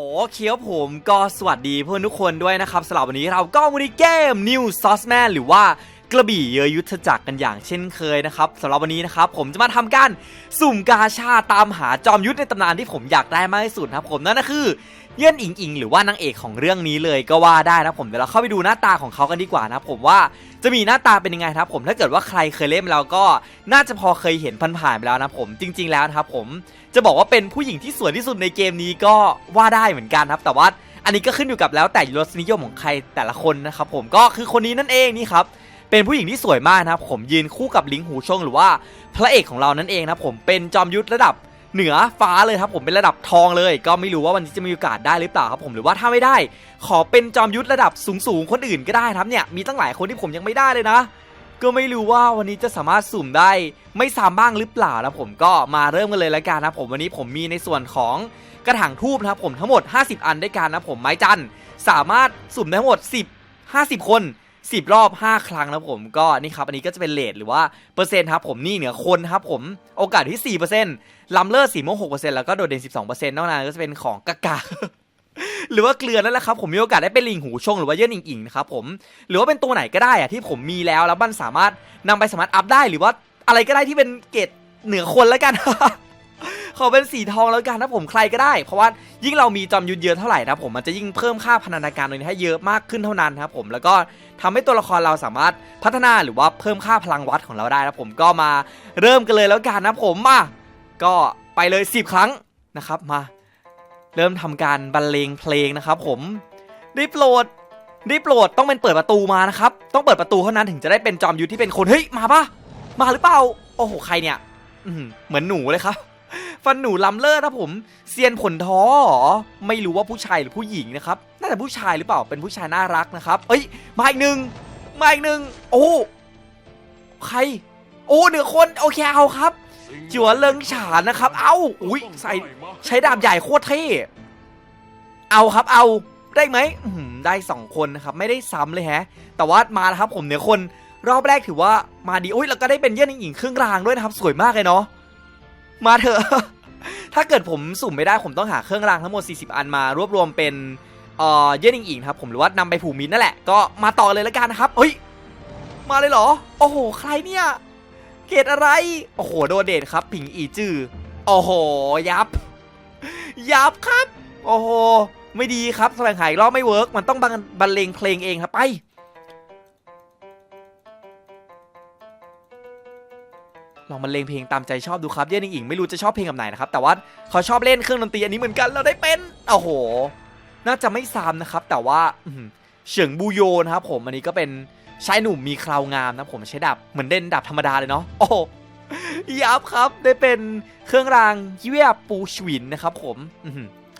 โอเคครับผมก็สวัสดีเพื่อนทุกคนด้วยนะครับสำหรับวันนี้เราก็มาในเกม New s a u c e m a n หรือว่า กระบี่เยอยุทธจักรกันอย่างเช่นเคยนะครับสำหรับวันนี้นะครับผมจะมาทำการสุ่มกาชาตามหาจอมยุทธในตำนานที่ผมอยากได้มากที่สุดนะครับผมนั่นก็คือเยื่นอิงอิงหรือว่านางเอกของเรื่องนี้เลยก็ว่าได้นะผมเดี๋ยวเราเข้าไปดูหน้าตาของเขากันดีกว่านะครับผมว่าจะมีหน้าตาเป็นยังไงนะครับผมถ้าเกิดว่าใครเคยเล่นมาแล้วก็น่าจะพอเคยเห็นผ่านๆไปแล้วนะผมจริง ๆ แล้วนะครับผมจะบอกว่าเป็นผู้หญิงที่สวยที่สุดในเกมนี้ก็ว่าได้เหมือนกันครับแต่ว่าอันนี้ก็ขึ้นอยู่กับแล้วแต่รสนิยมของใครแต่ละคนนะครับผมก็คือคนนี้นั่นเองนี่ครับ เป็นผู้หญิงที่สวยมากนะครับผมยืนคู่กับลิงหูชงหรือว่าพระเอกของเรานั่นเองนะครับผมเป็นจอมยุทธระดับเหนือฟ้าเลยครับผมเป็นระดับทองเลย ก็ไม่รู้ว่าวันนี้จะมีโอกาสได้หรือเปล่าครับผมหรือว่าถ้าไม่ได้ ขอเป็นจอมยุทธระดับสูงๆคนอื่นก็ได้ครับเนี่ยมีตั้งหลายคนที่ผมยังไม่ได้เลยนะ ก็ไม่รู้ว่าวันนี้จะสามารถสุ่มได้ไม่ซ้ำบ้างหรือเปล่านะผมก็มาเริ่มกันเลยแล้วกันนะผมวันนี้ผมมีในส่วนของกระถางทูบนะครับผมทั้งหมด 50 อันด้วยกันนะผมไม้จันสามารถสุ่มได้ทั้งหมด 10 50 คน 10 รอบ 5 ครั้งนะผมก็นี่ครับ อันนี้ก็จะเป็นเลทหรือว่าเปอร์เซ็นต์ครับผมนี่เหนือคนครับผมโอกาสที่ 4%ลัมเลอร์4โมง6%แล้วก็โดดเด่น 12%นอกนั้นก็จะเป็นของกากาหรือว่าเกลือนั่นแหละครับผมมีโอกาสได้เป็นลิงหูชงหรือว่าเยื่ออิงอิงนะครับผมหรือว่าเป็นตัวไหนก็ได้อะที่ผมมีแล้วแล้วมันสามารถนำไปสามารถอัพได้หรือว่าอะไรก็ได้ที่เป็นเกรดเหนือคนแล้วกัน ขอเป็นสีทองแล้วกันนะผมใครก็ได้ เพราะว่ายิ่งเรามีจอมยุทธเยอะเท่าไหร่นะผมมันจะยิ่งเพิ่มค่าพันธนาการตรงนี้ให้เยอะมากขึ้นเท่านั้นครับผมแล้วก็ทำให้ตัวละครเราสามารถพัฒนาหรือว่าเพิ่มค่าพลังวัดของเราได้นะผมก็มาเริ่มกันเลยแล้วกันนะผมมาก็ไปเลย 10 ครั้งนะครับมา เริ่มทำการบรรเลงเพลงนะครับ ผมได้โปรดได้โปรดต้องเป็นเปิดประตูมานะครับต้องเปิดประตูเท่านั้นถึงจะได้เป็นจอมยุทธที่เป็นคนเฮ้ยมาปะมาหรือเปล่าโอ้โหใครเนี่ยเหมือนหนูเลยครับ ฟันหนูลำเลิศนะผมเซียนผลท้อเหรอไม่รู้ว่าผู้ชายหรือผู้หญิงนะครับน่าจะผู้ชายหรือเปล่าเป็นผู้ชายน่ารักนะครับเอ้ยมาอีกหนึ่งมาอีกหนึ่งโอ้ใคร โอ้เหนือคนโอเคเอาครับจั่วเลิงฉานนะครับ เอ้าอุ้ยใส่ใช้ดาบใหญ่โคตรเท่เอาครับเอาได้ไหมได้สองคนนะครับไม่ได้ซ้ำเลยแฮะ แต่ว่ามาครับผมเหนือคนรอบแรกถือว่ามาดีอุ้ยแล้วก็ได้เป็นเยื่อหญิงครึ่งรางด้วยนะครับ สวยมากเลยเนาะมาเถอะ ถ้าเกิดผมสุ่มไม่ได้ผมต้องหาเครื่องรางทั้งหมด 40 อันมารวบรวมเป็นเอ่อเยื่อหญิงครับผมหรือว่านำไปผูกมินนั่นแหละก็มาต่อเลยล้วกันนะครับเฮ้ยมาเลยเหรอ โอ้โห ใครเนี่ย เกรดอะไร โอ้โห โดเดทครับ ผิงอีจื้อ โอ้โห ยับ ยับครับ โอ้โห ไม่ดีครับแสวงหาอีกรอบไม่เวิร์ก มันต้องบังบรรเลงเพลงเองครับ ไป ลองบรรเลงเพลงตามใจชอบดูครับเย่นิงอิงไม่รู้จะชอบเพลงแบบไหนนะครับแต่ว่าเขาชอบเล่นเครื่องดนตรีอันนี้เหมือนกันเราได้เป็นโอ้โห น่าจะไม่ซ้ำนะครับ แต่ว่าเฉิงบูโยนะครับผมอันนี้ก็เป็นชายหนุ่มมีคราวงามนะผมใช้ดาบเหมือนเด่นดาบธรรมดาเลยเนาะโอ้ยับครับได้เป็นเครื่องรางยิเวียปูชวินนะครับ ผม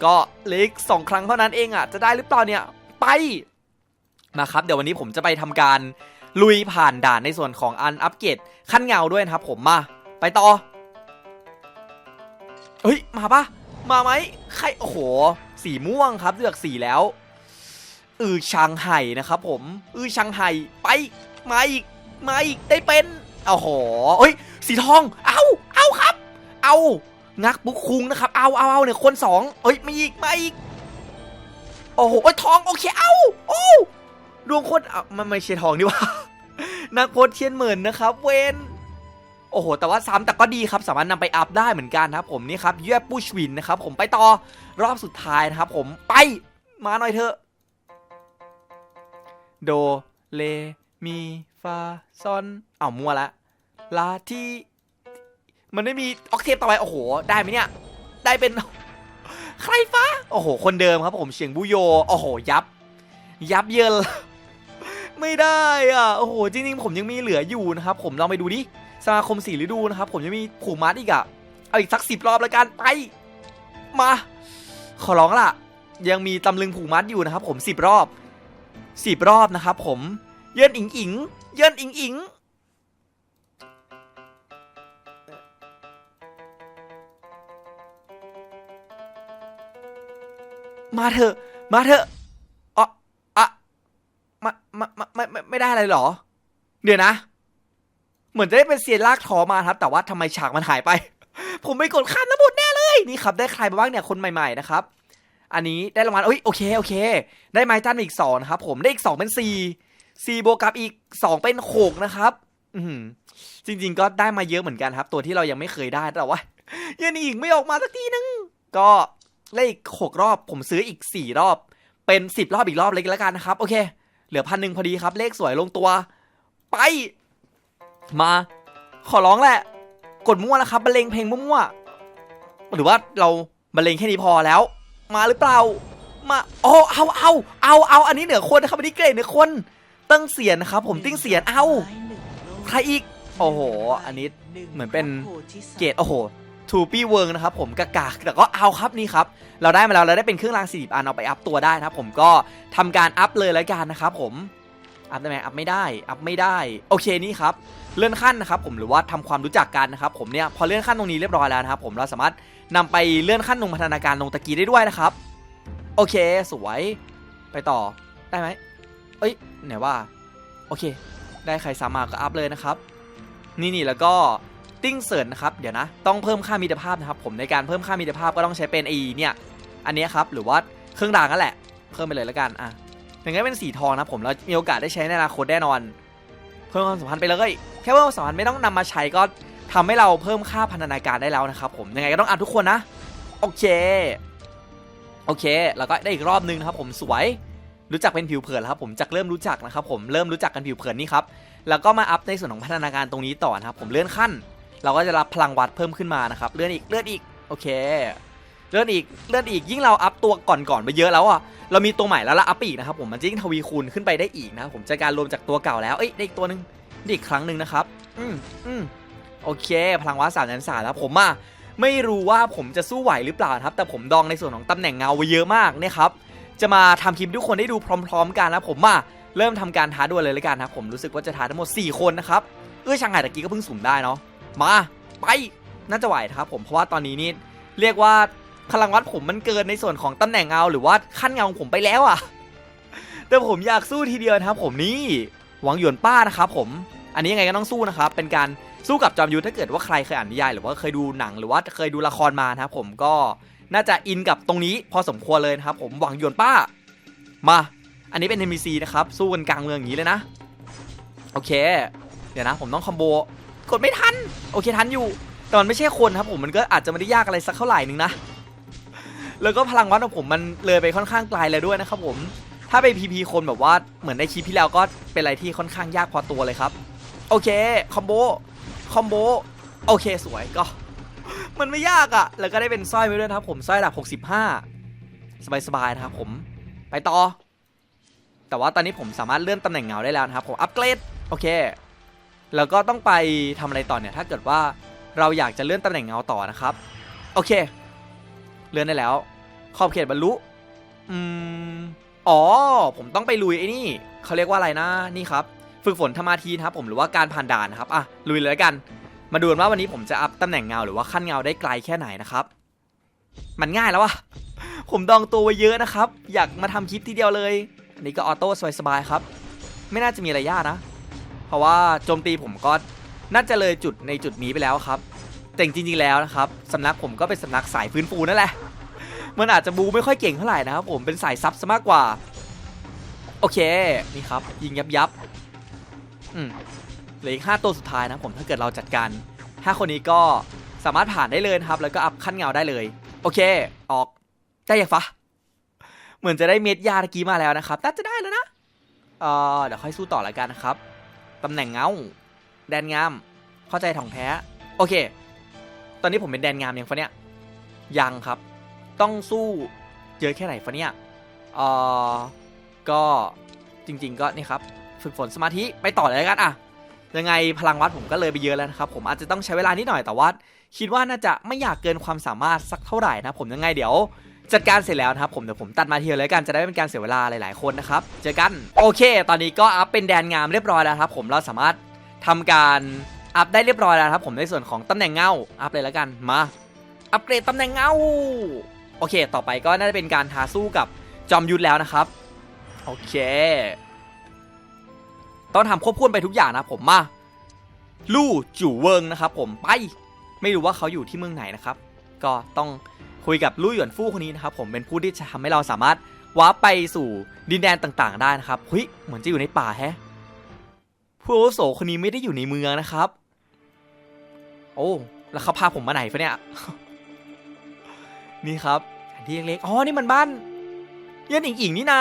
ก็เล็กสองครั้งเท่านั้นเองอะจะได้หรือเปล่าเนี่ยไปมาครับ เดี๋ยววันนี้ผมจะไปทำการ ลุยผ่านด่านในส่วนของอันอัปเกรดขั้นเงาด้วยนะครับผมมา ไปต่อ เฮ้ย มาปะมาไหมใครโอ้โห สีม่วงครับเลือกสีแล้ว อือชังไห่นะครับผม อือชังไห่ไปมาอีกมาอีกได้เป็นโอ้โหเฮ้ย สีทอง เอาเอาครับ เอางักบุกคุงนะครับ เอาเอาเอาเนี่ยคนสองเอ้ยมาอีกมาอีกโอ้โหเอ้ยทองโอเคเอาโอ้ดวงคนอะมันไม่ใช่ทองนี่ว่า นักโพสเทียนเหมื่นนะครับ เวนโอ้โห แต่ว่าซ้ำแต่ก็ดีครับ สามารถนำไปอัพได้เหมือนกันครับ ผมนี่ครับเยื่อปูชวินนะครับ ผมไปต่อรอบสุดท้ายนะครับผมไปมาหน่อยเถอะ โด เล มี ฟา ซอนอ้ามัวละลาที่ มันไม่มีออกเทปต่อไป โอ้โห ได้ไหมเนี่ย ได้เป็น ใครฟ้า โอ้โห คนเดิมครับผมเฉียงบุโย โอ้โห ยับ ยับเยิน ไม่ได้อะโอ้โหจริงๆผมยังมีเหลืออยู่นะครับผมลองไปดูดิสมาคมสี่ฤดูนะครับผมยังมีผูกมัดอีกอะเอาอีกสักสิบรอบแล้วกันไป มา ขอร้องล่ะ ยังมีตำลึงผูกมัดอยู่นะครับ ผมสิบรอบสิบรอบนะครับผมเยินอิงอิงเยินอิงอิงมาเถอะ มาเถอะ มามามไม่ไม่ไม่ได้อะไรเหรอ เดี๋ยวนะ เหมือนจะได้เป็นเซียนลากทอมาครับ แต่ว่าทำไมฉากมันหายไป ผมไม่กดข้ามน้ำบุญแน่เลย นี่ครับ ได้ใครบ้างเนี่ยคนใหม่ๆนะครับ อันนี้ได้รางวัลเอ้ยโอเคโอเค ได้ไม้จันอีกสองนะครับ ผมได้อีกสองเป็นสี่สี่บวกกับอีกสองเป็นหกนะครับ อืจริง ๆ ก็ได้มาเยอะเหมือนกันครับ ตัวที่เรายังไม่เคยได้แต่ว่ายังอีกไม่ออกมาสักทีนึงก็เลขหกรอบ ผมซื้ออีกสี่รอบ เป็นสิบรอบอีกรอบเลยแล้วกันนะครับ โอเค เหลือพันหนึ่งพอดีครับ เลขสวยลงตัว ไป มา ขอร้องแหละ กดมั่วนะครับบรรเลงเพลงมั่วๆหรือว่าเราบรรเลงแค่นี้พอแล้ว มาหรือเปล่า มาโอ้เอาเอาเอาเอาอันนี้เหนือคนนะครับอันนี้เกรดเหนือคนตั้งเสียนนะครับ ผมติ้งเสียนเอาใครอีก โอ้โห อันนี้เหมือนเป็นเกรดโอ้โห ทูปี้เวิร์นะครับผมกากากแต่ก็เอาครับนี่ครับ เราได้มาแล้ว เราได้เป็นเครื่องราง40อันเอาไปอัพตัวได้นะครับผมก็ทำการอัพเลยแล้วกันนะครับผมอัพได้ไหมอัพไม่ได้ อัพไม่ได้ โอเคนี่ครับ เลื่อนขั้นนะครับผมหรือว่าทำความรู้จักกันนะครับผมเนี่ยพอเลื่อนขั้นตรงนี้เรียบร้อยแล้วนะครับผมเราสามารถนำไปเลื่อนขั้นลงพัฒนาการลงตะกี้ได้ด้วยนะครับ โอเคสวยไปต่อได้ไหมเอ้ยไหนว่า โอเค ได้ใครสามารถก็อัพเลยนะครับ นี่นี่แล้วก็ ติ้งเสริร์นะครับเดี๋ยวนะ ต้องเพิ่มค่ามิตรภาพนะครับผมในการเพิ่มค่ามิตรภาพก็ต้องใช้เป็นไอเนี่ยอันนี้ครับหรือว่าเครื่องรางนั่นแหละ เพิ่มไปเลยแล้วกันอะอย่างงี้นเป็นสีทองนะผมแล้วมีโอกาสได้ใช้ในอนาคตแน่นอน เพิ่มความสัมพันธ์ไปเลยแค่เพิ่มความสัมพันธ์ไม่ต้องนำมาใช้ก็ทำให้เราเพิ่มค่าพันธนาการได้แล้วนะครับผมยังไงก็ต้องอัพทุกคนนะโอเคโอเค แล้วก็ได้อีกรอบนึงนะครับผมสวยรู้จักเป็นผิวเผินแล้วครับผมจากเริ่มรู้จักนะครับผมเริ่มรู้จักกันผิวเผินนี่ครับแล้วก็มาอัพในส่วนของพัฒนาการตรงนี้ต่อนะครับผมเลื่อนขั้น เราก็จะรับพลังวัดเพิ่มขึ้นมานะครับเลื่อนอีกเลื่อนอีกโอเคเลื่อนอีกเลื่อนอีกยิ่งเราอัพตัวก่อนๆไปเยอะแล้วอะเรามีตัวใหม่แล้วละอัพอีกนะครับผมมันจะยิ่งทวีคูณขึ้นไปได้อีกนะครับผมจากการรวมจากตัวเก่าแล้วเอ้ยได้อีกตัวหนึ่งได้อีกครั้งหนึ่งนะครับอืมอืมโอเค พลังวัดสามแสนสามแล้วผมอะไม่รู้ว่าผมจะสู้ไหวหรือเปล่าครับ แต่ผมดองในส่วนของตำแหน่งเงาไว้เยอะมากนะครับจะมาทำคลิปทุกคนได้ดูพร้อม ๆ กันนะผมอะเริ่มทำการท้าดวลเลยล้วกันนะครับผมรู้สึกว่าจะท้าทั้งหมด 4 คนนะครับเอ้ยช่างไงตะกี้ก็เพิ่งสุ่มได้เนาะ มาไปน่าจะไหวนะครับผมเพราะว่าตอนนี้นี่เรียกว่าพลังวัดผมมันเกินในส่วนของตำแหน่งเงาหรือว่าขั้นเงาของผมไปแล้วอะ แต่ผมอยากสู้ทีเดียวนะครับ ผมนี่หวังหยวนป้านะครับผมอันนี้ยังไงก็ต้องสู้นะครับเป็นการสู้กับจอมยุทธถ้าเกิดว่าใครเคยอ่านนิยายหรือว่าเคยดูหนังหรือว่าเคยดูละครมานะครับผมก็น่าจะอินกับตรงนี้พอสมควรเลยนะครับ ผมหวังหยวนป้า มา อันนี้เป็น NPC นะครับสู้กันกลางเมืองอย่างนี้เลยนะ โอเค เดี๋ยวนะ ผมต้องคอมโบ กดไม่ทัน โอเคทันอยู่ แต่มันไม่ใช่คนครับผมมันก็อาจจะไม่ได้ยากอะไรสักเท่าไหร่นึงนะ แล้วก็พลังวัดของผมมันเลยไปค่อนข้างไกลเลยด้วยนะครับผม ถ้าไปพีพีคนแบบว่าเหมือนในคลิปที่แล้วก็เป็นอะไรที่ค่อนข้างยากพอตัวเลยครับ โอเคคอมโบคอมโบโอเคสวยก็ มันไม่ยากอะ่ะ แล้วก็ได้เป็นสร้อยไปด้วยนะครับผมสร้อยระดับ65 สบายๆนะครับผมไปต่อ แต่ว่าตอนนี้ผมสามารถเลื่อนตำแหน่งเงาได้แล้วนะครับผมอัปเกรดโอเค แล้วก็ต้องไปทำอะไรต่อเนี่ยถ้าเกิดว่าเราอยากจะเลื่อนตำแหน่งเงาต่อนะครับ โอเค เลื่อนได้แล้ว ขอบเขตบรรลุอืมอ๋อ ผมต้องไปลุยไอ้นี่เขาเรียกว่าอะไรนะนี่ครับ ฝึกฝนธรรมาทีนะครับ ผมหรือว่าการผ่านด่านนะครับอะลุยเลยกัน มาดูกันว่าวันนี้ผมจะอัพตำแหน่งเงาหรือว่าขั้นเงาได้ไกลแค่ไหนนะครับ มันง่ายแล้ววะผมดองตัวไว้เยอะนะครับ อยากมาทำคลิปทีเดียวเลยอันนี้ก็ออโต้สบายๆครับ ไม่น่าจะมีอะไรยากนะ เพราะว่าโจมตีผมก็น่าจะเลยจุดในจุดนี้ไปแล้วครับ แต่จริงๆแล้วนะครับสำนักผมก็เป็นสำนักสายฟื้นฟูนั่นแหละ มันอาจจะบูไม่ค่อยเก่งเท่าไหร่นะครับผมเป็นสายซับซะมากกว่า โอเคนี่ครับ ยิงยับยับอืมเหลืออีกห้าตัวสุดท้ายนะผมถ้าเกิดเราจัดการห้าคนนี้ก็สามารถผ่านได้เลยนะครับ แล้วก็อัพขั้นเงาได้เลย โอเค ออกได้ยังฟะเหมือนจะได้เม็ดยาตะกี้มาแล้วนะครับน่าจะได้แล้วนะเอ่อเดี๋ยวค่อยสู้ต่อแล้วกันนะครับ ตำแหน่งเงา แดนงาม เข้าใจถ่องแท้ โอเค ตอนนี้ผมเป็นแดนงามยังฟะเนี่ยยังครับ ต้องสู้เยอะแค่ไหนฟะเนี่ยเออก็จริง ๆ ก็นี่ครับ ฝึกฝนสมาธิไปต่อเลยแล้วกันอะยังไงพลังวัดผมก็เลยไปเยอะแล้วนะครับ ผมอาจจะต้องใช้เวลานิดหน่อยแต่ว่าคิดว่าน่าจะไม่อยากเกินความสามารถสักเท่าไหร่นะ ผมยังไงเดี๋ยว จัดการเสร็จแล้วนะครับผมเดี๋ยวผมตัดมาเทียเลยกันจะได้ไม่เป็นการเสียเวลาหลาย ๆ คนนะครับเจอกันโอเค ตอนนี้ก็อัพเป็นแดนงามเรียบร้อยแล้วครับผมเราสามารถทำการอัพได้เรียบร้อยแล้วครับผมในส่วนของตำแหน่งเงาอัพเลยแล้วกันมาอัปเกรดตำแหน่งเงาโอเค ต่อไปก็น่าจะเป็นการท้าสู้กับจอมยุทธแล้วนะครับ โอเค ต้องทำควบคู่ไปทุกอย่างนะผมมาลู่จู่เวิงนะครับผมไป ไม่รู้ว่าเขาอยู่ที่เมืองไหนนะครับ ก็ต้อง คุยกับลู่หยวนฟู่คนนี้นะครับผมเป็นผู้ที่จะทำให้เราสามารถวาร์ปไปสู่ดินแดนต่างๆ ได้นะครับเฮ้ยเหมือนจะอยู่ในป่าแฮะผู้อาวุโสคนนี้ไม่ได้อยู่ในเมืองนะครับ โอ้แล้วเขาพาผมมาไหนฟะเนี่ยนี่ครับแผนที่เล็กๆอ๋อนี่มันบ้านเยันอิงอิงนี่นา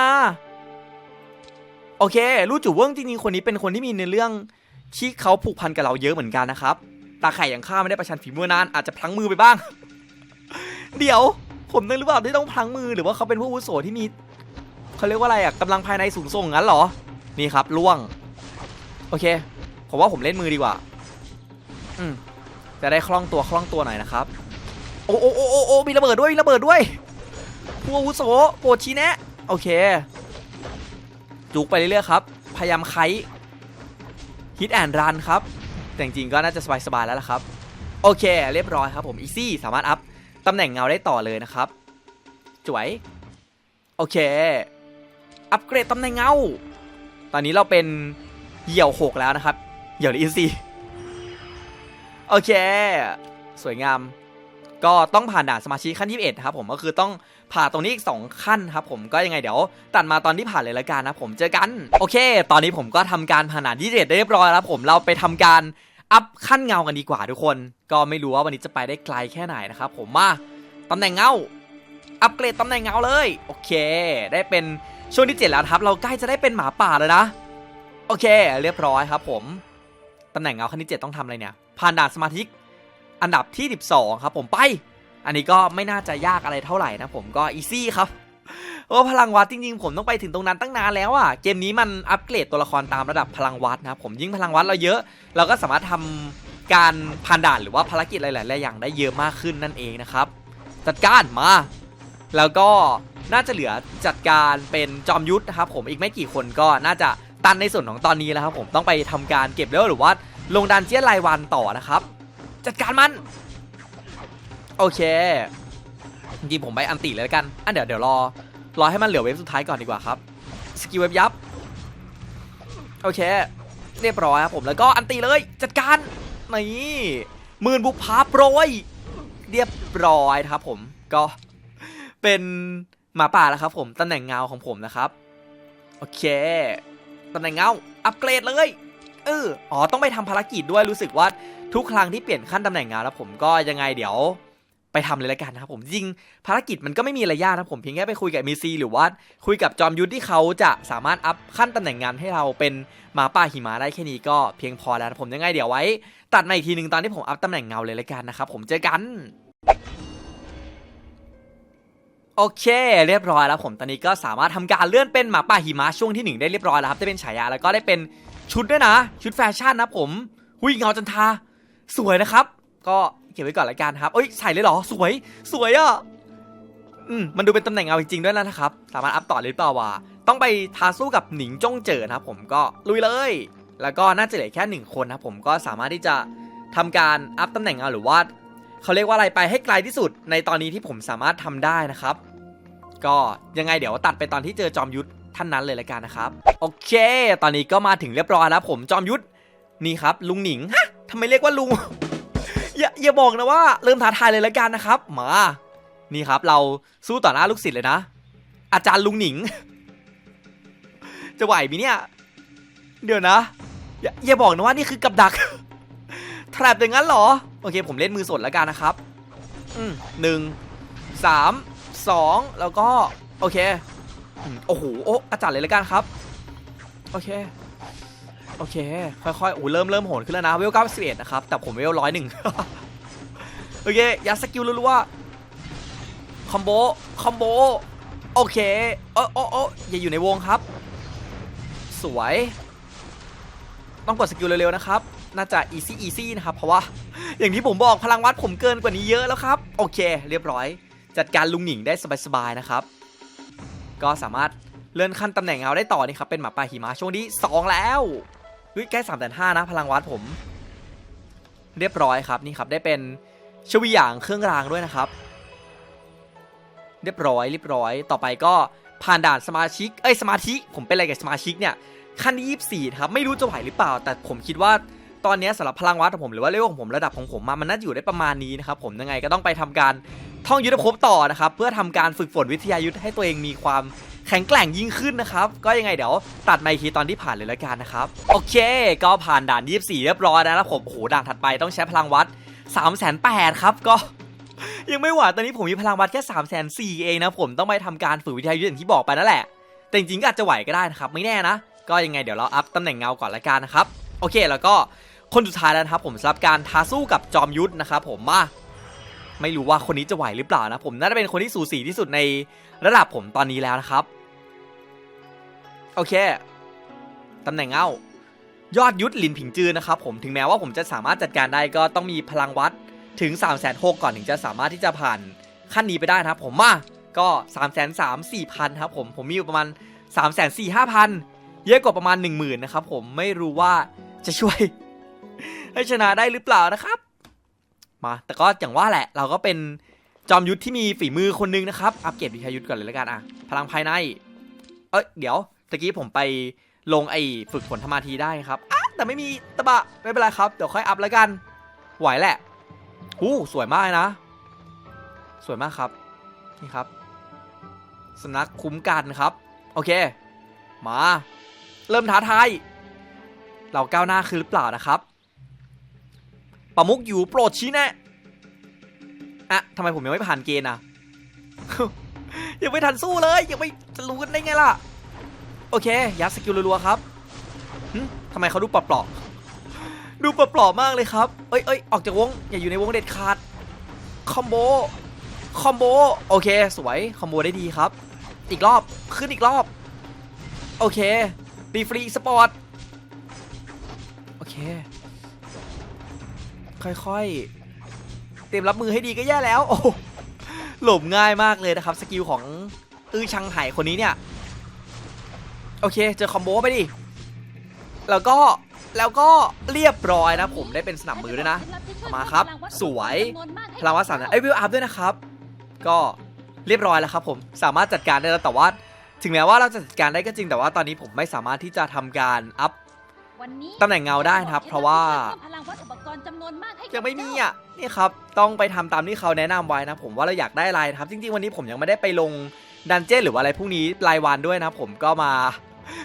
โอเคลู่จู่เวิ้งจริงๆคนนี้เป็นคนที่มีในเรื่องที่เขาผูกพันกับเราเยอะเหมือนกันนะครับตาไข่อย่างข้าไม่ได้ประชันฝีมือนานอาจจะพลั้งมือไปบ้าง เดี๋ยว ผมนึกหรือเปล่าที่ต้องพลังมือหรือว่าเขาเป็นผู้อาวุโสที่มีเขาเรียกว่าอะไรอะกำลังภายในสูงส่งงั้นเหรอ นี่ครับล่วง โอเค ผมว่าผมเล่นมือดีกว่า อืมจะได้คล่องตัวคล่องตัวหน่อยนะครับ โอ้โอ้โอ้โอ้โอ้มีระเบิดด้วยมีระเบิดด้วย ผู้อาวุโสโปรดชี้แนะ โอเค จุกไปเรื่อยๆครับ พยายามไคฮิตแอนรันครับ แต่จริงๆก็น่าจะสบายๆแล้วล่ะครับ โอเค เรียบร้อยครับผมอีซี่สามารถอัพ ตำแหน่งเงาได้ต่อเลยนะครับจ๋วยโอเค อัปเกรดตำแหน่งเงา ตอนนี้เราเป็นเหยี่ยวหกแล้วนะครับ เหยี่ยวอีซี่โอเค สวยงาม ก็ต้องผ่านด่านสมาชิกขั้น 21 ครับผมก็คือต้องผ่านตรงนี้อีก 2 ขั้นครับผมก็ยังไงเดี๋ยว ตัดมาตอนที่ผ่านเลยละกันนะผมเจอกัน โอเค ตอนนี้ผมก็ทำการผ่านด่านที่7ได้เรียบร้อยแล้วผมเราไปทำการ อัพขั้นเงากันดีกว่าทุกคน ก็ไม่รู้ว่าวันนี้จะไปได้ไกลแค่ไหนนะครับผมมาตำแหน่งเงา อัปเกรดตำแหน่งเงาเลย โอเค ได้เป็นช่วงที่ 7 แล้วครับ เราใกล้จะได้เป็นหมาป่าแล้วนะ โอเค เรียบร้อยครับผมตำแหน่งเงาขั้นที่ 7 ต้องทำอะไรเนี่ย ผ่านด่านสมาธิอันดับที่ 12 ครับผมไป อันนี้ก็ไม่น่าจะยากอะไรเท่าไหร่นะผมก็อีซี่ครับ โอ้พลังวัดจริงๆผมต้องไปถึงตรงนั้นตั้งนานแล้วอะเกมนี้มันอัปเกรดตัวละครตามระดับพลังวัดนะครับผมยิ่งพลังวัดเราเยอะ เราก็สามารถทำการผ่านด่านหรือว่าภารกิจหลายๆอย่างได้เยอะมากขึ้นนั่นเองนะครับจัดการมา แล้วก็น่าจะเหลือจัดการเป็นจอมยุทธนะครับผมอีกไม่กี่คนก็น่าจะตันในส่วนของตอนนี้แล้วครับผมต้องไปทำการเก็บเลเวหรือว่าลงดันเจียนรายวันต่อนะครับ จัดการมัน โอเค จริงๆผมไปอันติเลยลกันอะเดี๋ยวเดี๋ยวรอ รอให้มันเหลือเวฟสุดท้ายก่อนดีกว่าครับ สกิลเวฟยับ โอเค เรียบร้อยครับผมแล้วก็อันติเลยจัดการนี่หมื่นบุพภาโปรยเรียบร้อยนะครับผมก็เป็นหมาป่าแล้วครับผมตำแหน่งเงาของผมนะครับโอเคตำแหน่งเงาอัปเกรดเลยเอออ๋อต้องไปทำภารกิจด้วยรู้สึกว่าทุกครั้งที่เปลี่ยนขั้นตำแหน่งงานแล้วผมก็ยังไงเดี๋ยว ไปทำเลยละกันนะครับผมจริงภารกิจมันก็ไม่มีอะไรยากนะผมเพียงแค่ไปคุยกับมีซีหรือว่าคุยกับจอมยุทธที่เขาจะสามารถอัพขั้นตำแหน่งงานให้เราเป็นหมาป่าหิมะได้แค่นี้ก็เพียงพอแล้วนะผมยังไงเดี๋ยวไว้ ตัดมาอีกทีหนึ่งตอนที่ผมอัพตำแหน่งเงาเลยละกันนะครับผมเจอกันโอเค เรียบร้อยแล้วผมตอนนี้ก็สามารถทำการเลื่อนเป็นหมาป่าหิมะช่วงที่หนึ่งได้เรียบร้อยแล้วครับได้เป็นฉายาแล้วก็ได้เป็นชุดด้วยนะ ชุดแฟชั่นนะผม หุยเงาจันทา สวยนะครับ ก็ ก็บไว้ก่อนละกันครับเอ้ยใส่เลยเหรอสวยสวยอะอืมมันดูเป็นตำแหน่งเงาจริงๆด้วยนะครับ สามารถอัพต่อหรือเปล่าวะต้องไปทาสู้กับหนิงจ้องเจอนะครับผมก็ลุยเลย แล้วก็น่าจะเหลือแค่หนึ่งคนนะผมก็สามารถที่จะทำการอัพตำแหน่งเงาหรือว่าเขาเรียกว่าอะไรไปให้ไกลที่สุดในตอนนี้ที่ผมสามารถทำได้นะครับ ก็ยังไงเดี๋ยวตัดไปตอนที่เจอจอมยุทธท่านนั้นเลยละกันนะครับ โอเค ตอนนี้ก็มาถึงเรียบร้อยแล้วผมจอมยุทธนี่ครับ ลุงหนิงฮะทำไมเรียกว่าลุง อย่าอย่าบอกนะว่าเริ่มท้าทายเลยละกันนะครับมานี่ครับ เราสู้ต่อหน้าลูกศิษย์เลยนะ อาจารย์ลุงหนิง จะไหวไหมเนี่ย เดี๋ยวนะอย่าอย่าบอกนะว่านี่คือกับดักแทรบอย่างนั้นเหรอ โอเค ผมเล่นมือสดแล้วกันนะครับอืมหนึ่งสามสองแล้วก็ โอเคโอ้โหโอ้อาจารย์เลยแล้วกันครับ โอเค โอเค ค่อยๆโอ้เริ่มเริ่มโหนขึ้นแล้วนะเวลเก้าสิบเอ็ดนะครับ แต่ผมเวลร้อยหนึ่งโอเคยัดสกิลรัวๆคอมโบคอมโบโอเคเออโอ้โอ้อย่าอยู่ในวงครับ สวย ต้องกดสกิลเร็วๆนะครับ น่าจะ easy easy นะครับ เพราะว่า อย่างที่ผมบอกพลังวัดผมเกินกว่านี้เยอะแล้วครับ โอเค เรียบร้อย จัดการลุงหนิงได้สบายๆนะครับ ก็สามารถเลื่อนขั้นตำแหน่งเงาได้ต่อนี่ครับ เป็นหมาป่าหิมะช่วงที่2แล้ว ฮ้ยใกล้สามแสนห้านะ พลังวัดผม เรียบร้อยครับนี่ครับได้เป็นชวีหยางเครื่องรางด้วยนะครับ เรียบร้อยเรียบร้อยต่อไปก็ผ่านด่านสมาชิกเอ้ยสมาธิผมเป็นอะไรกับสมาชิกเนี่ยขั้นที่24นะครับไม่รู้จะไหวหรือเปล่า แต่ผมคิดว่าตอนนี้สำหรับพลังวัดของผมหรือว่าเลเวลของผมระดับของผมมามันน่าจะอยู่ได้ประมาณนี้นะครับผมยังไงก็ต้องไปทำการท่องยุทธภพต่อนะครับเพื่อทำการฝึกฝนวิทยายุทธให้ตัวเองมีความ แข็งแกร่งยิ่งขึ้นนะครับ ก็ยังไงเดี๋ยวตัดไมค์คีตอนที่ผ่านเลยละกันนะครับ โอเค ก็ผ่านด่าน 24 เรียบร้อยแล้วนะครับผมโอ้โหด่านถัดไปต้องใช้พลังวัด3 8 0 0 0ครับก็ยังไม่ไหวตอนนี้ผมมีพลังวัดแค่3 4 0 0 0เองนะผมต้องไปทำการฝึกวิทยายุทธ์อย่างที่บอกไปนั่นแหละ แต่จริงๆก็อาจจะไหวก็ได้นะครับ ไม่แน่นะ ก็ยังไงเดี๋ยวเราอัพตำแหน่งเงาก่อนละกันนะครับ โอเคแล้วก็คนสุดท้ายแล้วนะครับผมสำหรับการท้าสู้กับจอมยุทธนะครับผมมาไม่รู้ว่าคนนี้จะไหวหรือเปล่านะผมน่าจะเป็นคนที่สูสีที่สุดในระดับผมตอนนี้แล้วนะครับ โอเคตำแหน่งเงายอดยุทธลินผิงจือนะครับผมถึงแม้ว่าผมจะสามารถจัดการได้ก็ต้องมีพลังวัดถึง 3 6 0 0 0ก่อนถึงจะสามารถที่จะผ่านขั้นนี้ไปได้นะครับผมมาก็3 3 0 0 0 4พันครับผมผมมีอยู่ประมาณ 3 4 0 0 0 5พันเยอะกว่าประมาณ 1 0,000นะครับผมไม่รู้ว่าจะช่วย ให้ชนะได้หรือเปล่านะครับ มาแต่ก็อย่างว่าแหละ เราก็เป็นจอมยุทธที่มีฝีมือคนหนึงนะครับ อัปเกรดวิทยายุทธก่อนเลยแล้วกันอะพลังภายใน เอ้ยเดี๋ยว ตะกี้ผมไปลงไอ้ฝึกฝนธรรมาทีได้ครับอะแต่ไม่มีตะบะไม่เป็นไรครับ เดี๋ยวค่อยอัพแล้วกัน ไหวแหละหูสวยมากนะ สวยมากครับ นี่ครับสำนักคุ้มกันครับ โอเค มา เริ่มท้าทาย เราก้าวหน้าคือหรือเปล่านะครับปะมุกอยู่โปรดชี้แนะอะทำไมผมยังไม่ผ่านเกณฑ์อะยังไม่ทันสู้เลย ยังไม่จะรู้กันได้ไงล่ะ โอเค ยัดสกิลรัวๆครับทำไมเขาดูปลอบๆดูปลอบๆมากเลยครับ เอ้ยเอ้ยออกจากวง อย่าอยู่ในวงเด็ดขาด คอมโบ คอมโบ โอเค สวย คอมโบได้ดีครับ อีกรอบ ขึ้นอีกรอบ โอเค ดีฟรีสปอร์ต โอเค ค่อยๆ เตรียมรับมือให้ดีก็แย่แล้ว โอ้โหหลบง่ายมากเลยนะครับ สกิลของ อื้อชังไห่คนนี้เนี่ย โอเค เจอคอมโบไปดิ แล้วก็แล้วก็เรียบร้อยนะผมได้เป็นสนับมือด้วยนะ มาครับ สวยพลังวัดสามนะเอ้ยวิวอัพด้วยนะครับ ก็เรียบร้อยแล้วครับผมสามารถจัดการได้แล้วแต่ว่า ถึงแม้ว่าเราจะจัดการได้ก็จริงแต่ว่าตอนนี้ผมไม่สามารถที่จะทำการอัพตำแหน่งเงาได้นะครับ เพราะว่ายังไม่มีอะนี่ครับ ต้องไปทำตามที่เขาแนะนำไว้นะ ผมว่าเราอยากได้อะไรนะครับ จริง ๆ วันนี้ผมยังไม่ได้ไปลงดันเจี้ยนหรือว่าอะไรพวกนี้รายวันด้วยนะผมก็มา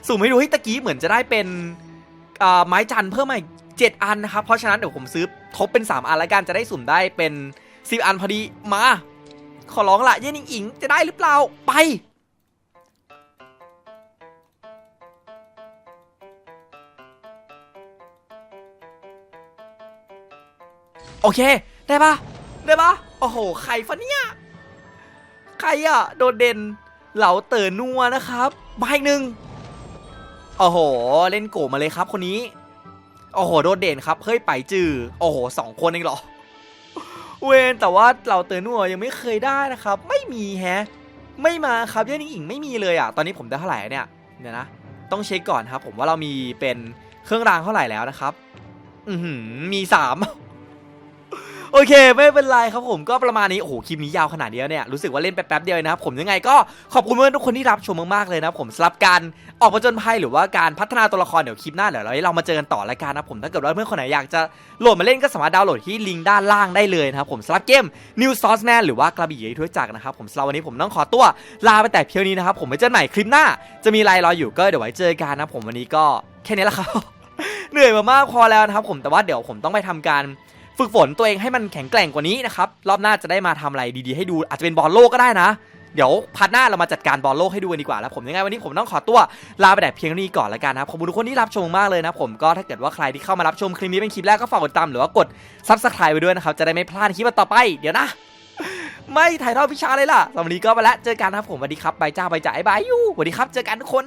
สุ่มให้ดูให้ตะกี้เหมือนจะได้เป็นไม้จันเพิ่มมาอีกเจ็ดอันนะครับ เพราะฉะนั้นเดี๋ยวผมซื้อทบเป็น 3 อันแล้วกันจะได้สุ่มได้เป็น10อันพอดีมา ขอร้องละเย็นอิงอิงจะได้หรือเปล่าไปโอเค ได้ปะได้ปะโอ้โห ใครฟะเนี่ย ใครอะโดดเด่น เหลาเต๋อนัวนะครับ มาอีกหนึ่ง โอ้โห เล่นโกมาเลยครับคนนี้ โอ้โห โดดเด่นครับ เฮ้ยไปจือโอ้โหสองคนเองเหรอ เวนแต่ว่าเหล่าเต๋อนัวยังไม่เคยได้นะครับ ไม่มีแฮะ ไม่มาครับยันอิงไม่มีเลยอะตอนนี้ผมได้เท่าไหร่เนี่ย เดี๋ยวนะ ต้องเช็คก่อนครับ ผมว่าเรามีเป็นเครื่องรางเท่าไหร่แล้วนะครับ อืมีสามโอเค ไม่เป็นไรครับผมก็ประมาณนี้ โอ้โห คลิปนี้ยาวขนาดนี้เนี่ย รู้สึกว่าเล่นแป๊บเดียวนะครับผมยังไงก็ขอบคุณเพื่อนทุกคนที่รับชมมากๆเลยนะครับผมสำหรับการ ออกมาจนภัยหรือว่าการพัฒนาตัวละครเดี๋ยวคลิปหน้าเดี๋ยวเราเรามาเจอกันต่อรายการนะผมถ้าเกิดว่าเพื่อนคนไหนอยากจะโหลดมาเล่นก็สามารถดาวน์โหลดที่ลิงก์ด้านล่างได้เลยนะครับผมสำหรับเกม New Sauce Man หรือว่ากระบี่ยี่ถ้วยจักรนะครับผมสำหรับวันนี้ผมต้องขอตัวลาไปแต่เพียงนี้นะครับผมไว้เจอกันใหม่คลิปหน้า จะมีอะไรรออยู่ก็เดี๋ยวไว้เจอกันนะผมวันนี้ก็แค่นี้แหละครับเหนื่อยมามากพอแล้วนะครับผมแต่ว่าเดี๋ยวผมต้องไปทำการฝึกฝนตัวเองให้มันแข็งแกร่งกว่านี้นะครับรอบหน้าจะได้มาทำอะไรดีๆให้ดูอาจจะเป็นบอลโลกก็ได้นะ เดี๋ยวพัดหน้าเรามาจัดการบอลโลกให้ดูกันดีกว่าแล้วผมยังไงวันนี้ผมต้องขอตัวลาไปแต่เพียงนี้ก่อนละกันนะครับขอบคุณทุกคนที่รับชมมากเลยนะผมก็ถ้าเกิดว่าใครที่เข้ามารับชมคลิปนี้เป็นคลิปแรกก็ฝากกดติดตามหรือว่ากดซับสไครต์ไว้ด้วยนะครับจะได้ไม่พลาดคลิปต่อไปเดี๋ยวนะ ไม่ถ่ายทอดวิชาเลยล่ะสำหรับวันนี้ก็ไปแล้วเจอกันนะครับผมสวัสดีครับบายจ้าบายจ่ายบายยูสวัสดีครับเจอกันทุกคน